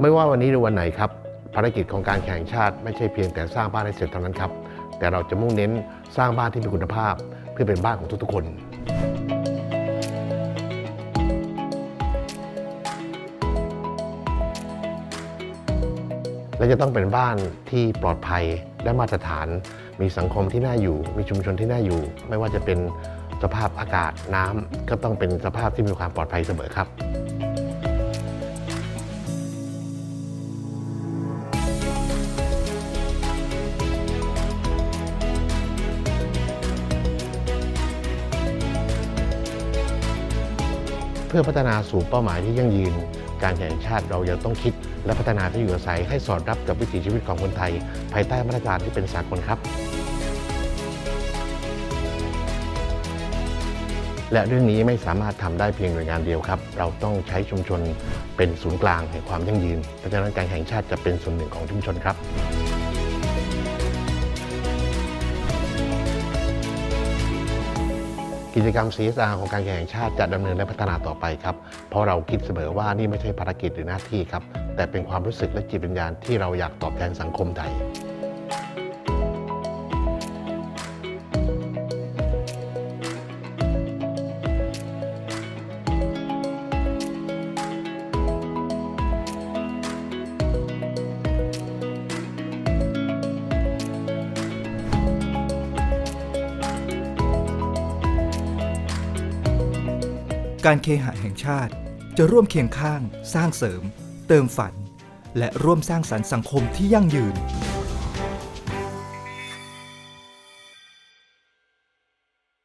ไม่ว่าวันนี้หรือวันไหนครับ ภารกิจของการแข่งชาติไม่ใช่เพียงแต่สร้างบ้านให้เสร็จเท่านั้นครับ แต่เราจะมุ่งเน้นสร้างบ้านที่มีคุณภาพ เพื่อเป็นบ้านของทุกๆคน และจะต้องเป็นบ้านที่ปลอดภัยและมาตรฐาน มีสังคมที่น่าอยู่ มีชุมชนที่น่าอยู่ ไม่ว่าจะเป็นสภาพอากาศน้ำก็ต้องเป็นสภาพที่มีความปลอดภัยเสมอครับเพื่อพัฒนาสู่เป้าหมายที่ยั่งยืน การแข่งชาติเรายังต้องคิด และพัฒนาที่อยู่อาศัยให้สอดรับกับวิถีชีวิตของคนไทย ภายใต้มาตรการที่เป็นสากลครับ และเรื่องนี้ไม่สามารถทำได้เพียงหน่วยงานเดียวครับ เราต้องใช้ชุมชนเป็นศูนย์กลางแห่งความยั่งยืนเพราะฉะนั้นการแข่งชาติจะเป็นส่วนหนึ่งของชุมชนครับ กิจกรรม CSR ของการแข่งชาติจะดำเนินและพัฒนาต่อไปครับ เพราะเราคิดเสมอว่านี่ไม่ใช่ภารกิจหรือหน้าที่ครับ แต่เป็นความรู้สึกและจิตวิญญาณที่เราอยากตอบแทนสังคมไทย การเคหะแห่งชาติจะร่วมเคียงข้าง สร้างเสริม เติมฝัน และร่วมสร้างสรรค์สังคมที่ยั่งยืน